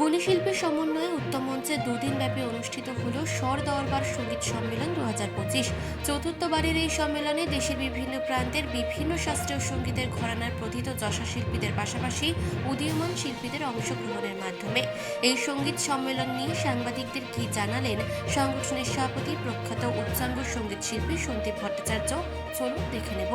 গুলিশিল্পীর সমন্বয়ে উত্তম মঞ্চে দুদিন ব্যাপী অনুষ্ঠিত হল স্বর দরবার সংগীত সম্মেলন দু হাজার পঁচিশ। চতুর্থবারের এই সম্মেলনে দেশের বিভিন্ন প্রান্তের বিভিন্ন শাস্ত্রীয় সঙ্গীতের ঘরানার প্রথিত যশা শিল্পীদের পাশাপাশি উদীয়মান শিল্পীদের অংশগ্রহণের মাধ্যমে। এই সংগীত সম্মেলন নিয়ে সাংবাদিকদের কি জানালেন সংগঠনের সভাপতি প্রখ্যাত উচ্চাঙ্গ সংগীত শিল্পী সন্দীপ ভট্টাচার্য? চলুন দেখে নেব।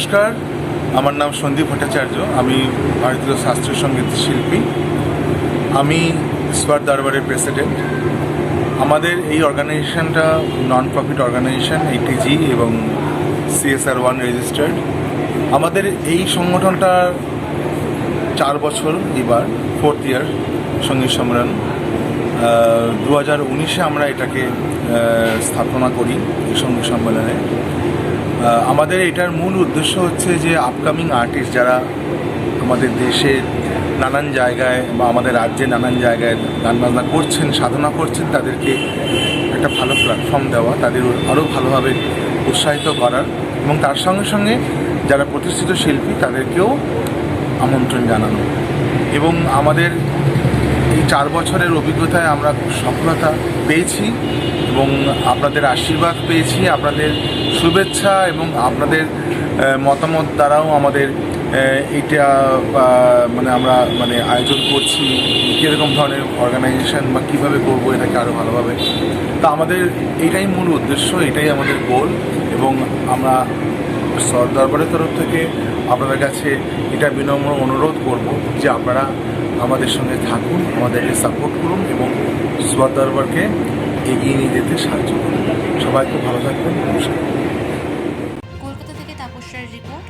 নমস্কার। আমার নাম সন্দীপ ভট্টাচার্য। আমি ভারতীয় শাস্ত্রীয় সংগীত শিল্পী। আমি স্পার দরবারের প্রেসিডেন্ট। আমাদের এই অর্গানাইজেশনটা নন প্রফিট অর্গানাইজেশন এইটিজি এবং সিএসআর ওয়ান রেজিস্টার্ড আমাদের এই সংগঠনটা চার বছর এবার ফোর্থ ইয়ার সংগীত সম্মেলন। দু হাজার উনিশে আমরা এটাকে স্থাপনা করি এই সংগীত সম্মেলনে। আমাদের এটার মূল উদ্দেশ্য হচ্ছে যে আপকামিং আর্টিস্ট যারা আমাদের দেশের নানান জায়গায় বা আমাদের রাজ্যে নানান জায়গায় গান বাজনা করছেন, সাধনা করছেন, তাদেরকে একটা ভালো প্ল্যাটফর্ম দেওয়া, তাদের আরও ভালোভাবে উৎসাহিত করার এবং তার সঙ্গে সঙ্গে যারা প্রতিষ্ঠিত শিল্পী, তাদেরকেও আমন্ত্রণ জানানো। এবং আমাদের এই চার বছরের অভিজ্ঞতায় আমরা সফলতা পেয়েছি এবং আপনাদের আশীর্বাদ পেয়েছি, আপনাদের শুভেচ্ছা এবং আপনাদের মতামত দ্বারাও আমাদের এটা মানে আমরা মানে আয়োজন করছি, কীরকম ধরনের অর্গানাইজেশন বা কীভাবে করব এটাকে আরও ভালোভাবে। তা আমাদের এটাই মূল উদ্দেশ্য, এটাই আমাদের গোল এবং আমরা সর দরবারের তরফ থেকে আপনাদের কাছে এটা বিনম্র অনুরোধ করব যে আপনারা আমাদের সঙ্গে থাকুন, আমাদেরকে সাপোর্ট করুন এবং সর দরবারকে এগিয়ে নিয়ে যেতে সাহায্য করুন। সবাই খুব ভালো থাকবেন, নমস্কার।